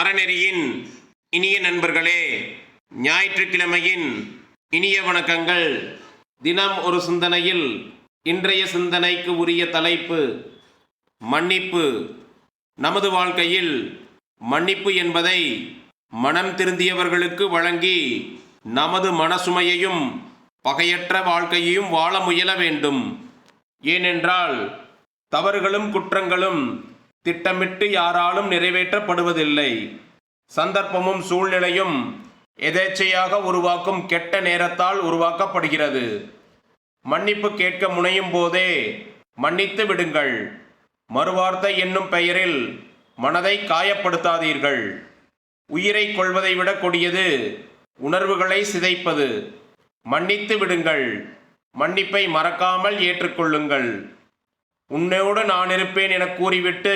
அறநெறியின் இனிய நண்பர்களே ஞாயிற்றுக்கிழமையின் இனிய வணக்கங்கள். தினம் ஒரு சிந்தனையில் இன்றைய சிந்தனைக்கு உரிய தலைப்பு மன்னிப்பு. நமது வாழ்க்கையில் மன்னிப்பு என்பதை மனம் திருந்தியவர்களுக்கு வழங்கி நமது மனசுமையையும் பகையற்ற வாழ்க்கையையும் வாழ முயல வேண்டும். ஏனென்றால் தவறுகளும் குற்றங்களும் திட்டமிட்டு யாராலும் நிறைவேற்றப்படுவதில்லை. சந்தர்ப்பமும் சூழ்நிலையும் எதேச்சையாக உருவாக்கும் கெட்ட நேரத்தால் உருவாக்கப்படுகிறது. மன்னிப்பு கேட்க முனையும் போதே மன்னித்து விடுங்கள். மறுவார்த்தை என்னும் பெயரில் மனதை காயப்படுத்தாதீர்கள். உயிரை கொள்வதை விட கொடியது உணர்வுகளை சிதைப்பது. மன்னித்து விடுங்கள். மன்னிப்பை மறக்காமல் ஏற்றுக்கொள்ளுங்கள். உன்னையோடு நான் இருப்பேன் என கூறிவிட்டு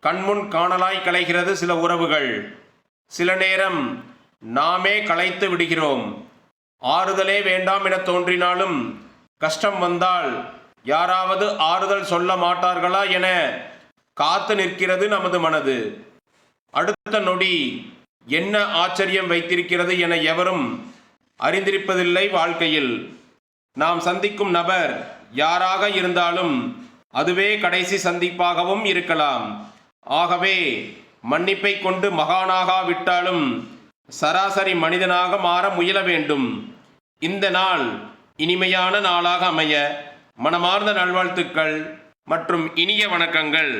கண்முன் காணலாய் கலைகிறது சில உறவுகள். சில நேரம் நாமே களைத்து விடுகிறோம். ஆறுதலே வேண்டாம் என தோன்றினாலும் கஷ்டம் வந்தால் யாராவது ஆறுதல் சொல்ல மாட்டார்களா என காத்து நிற்கிறது நமது மனது. அடுத்த நொடி என்ன ஆச்சரியம் வைத்திருக்கிறது என எவரும் அறிந்திருப்பதில்லை வாழ்க்கையில். நாம் சந்திக்கும் நபர் யாராக இருந்தாலும் அதுவே கடைசி சந்திப்பாகவும் இருக்கலாம். ஆகவே மன்னிப்பை கொண்டு மகானாகாவிட்டாலும் சராசரி மனிதனாக மாற முயல வேண்டும். இந்த நாள் இனிமையான நாளாக அமைய மனமார்ந்த நல்வாழ்த்துக்கள் மற்றும் இனிய வணக்கங்கள்.